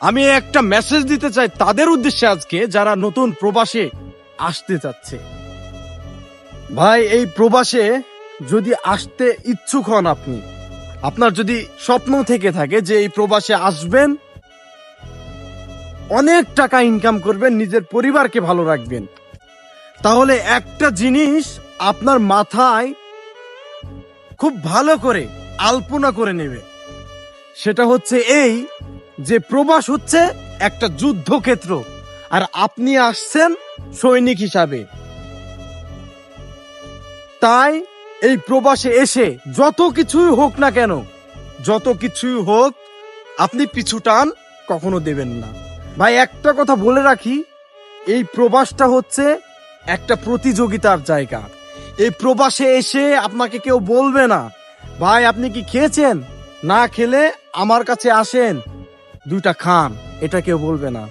আমি একটা মেসেজ দিতে চাই তাদের উদ্দেশ্যে আজকে, যারা নতুন প্রবাসে আসতে চাচ্ছে। ভাই, এই প্রবাসে যদি আসতে ইচ্ছুক হন আপনি, আপনার যদি স্বপ্ন থেকে থাকে যে এই প্রবাসে আসবেন, অনেক টাকা ইনকাম করবেন, নিজের পরিবারকে ভালো রাখবেন, তাহলে একটা জিনিস আপনার মাথায় খুব ভালো করে আলপনা করে নেবে। সেটা হচ্ছে এই যে প্রবাস হচ্ছে একটা যুদ্ধক্ষেত্র। আর আপনি আসছেন সৈনিক হিসাবে। তাই এই প্রবাসে এসে যত কিছুই হোক না কেন, যত কিছুই হোক, আপনি পিছু টান কখনো দেবেন না। ভাই, একটা কথা বলে রাখি, এই প্রবাসটা হচ্ছে একটা প্রতিযোগিতার জায়গা। এই প্রবাসে এসে আপনাকে কেউ বলবে না, ভাই, আপনি কি খেয়েছেন? না খেলে আমার কাছে আসেন। দুইটা খান, এটা কেউ বলবে না।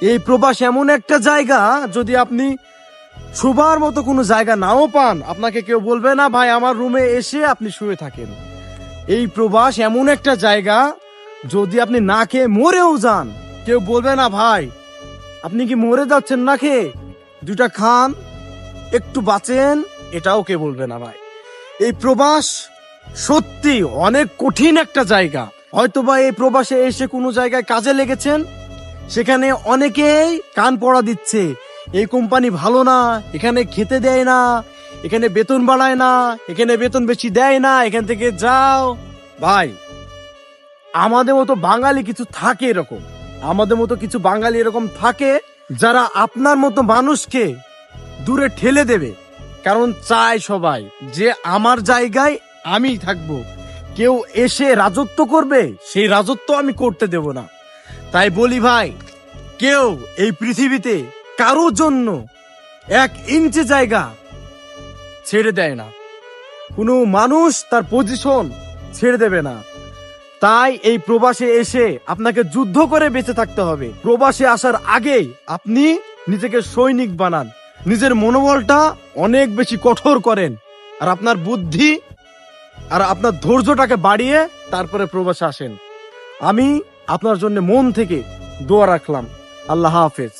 এই প্রবাস এমন একটা জায়গা, যদি আপনি শোবার মতো কোনো জায়গা নাও পান, আপনাকে কেউ বলবে না, ভাই, আমার রুমে এসে আপনি শুয়ে থাকেন। এই প্রবাস এমন একটা জায়গা, যদি আপনি না খেয়ে মরেও যান, কেউ বলবে না, ভাই, আপনি কি মরে যাচ্ছেন না খেয়ে? দুটা খান, একটু বাঁচেন, এটাও কে বলবে না, ভাই। এই প্রবাস সত্যি অনেক কঠিন একটা জায়গা। হয়তোবা এই প্রবাসে এসে কোনো জায়গায় কাজে লেগেছেন? সেখানে অনেকেই কান পড়া দিচ্ছে। এই কোম্পানি ভালো না, এখানে খেতে দেয় না, এখানে বেতন বাড়ায় না, এখানে বেতন বেশি দেয় না, এখান থেকে যাও। ভাই, আমাদের মতো বাঙালি কিছু থাকে এরকম। আমাদের মতো কিছু বাঙালি এরকম থাকে যারা আপনার মতো মানুষকে দূরে ঠেলে দেবে। কারণ চায় সবাই যে আমার জায়গায় আমি থাকব। কেউ এসে রাজত্ব করবে, সেই রাজত্ব আমি করতে দেব না। তাই বলি ভাই, কেউ এই পৃথিবীতে কারোর জন্য এক ইঞ্চি জায়গা ছেড়ে দেয় না। কোনো মানুষ তার পজিশন ছেড়ে দেবে না। তাই এই প্রবাসে এসে আপনাকে যুদ্ধ করে বেঁচে থাকতে হবে। প্রবাসে আসার আগেই আপনি নিজেকে সৈনিক বানান। নিজের মনোবলটা অনেক বেশি কঠোর করেন। আর আপনার বুদ্ধি আর আপনার ধৈর্যটাকে বাড়িয়ে তারপরে প্রবাসে আসেন। আমি আপনার জন্য মন থেকে দোয়া রাখলাম। আল্লাহ হাফেজ।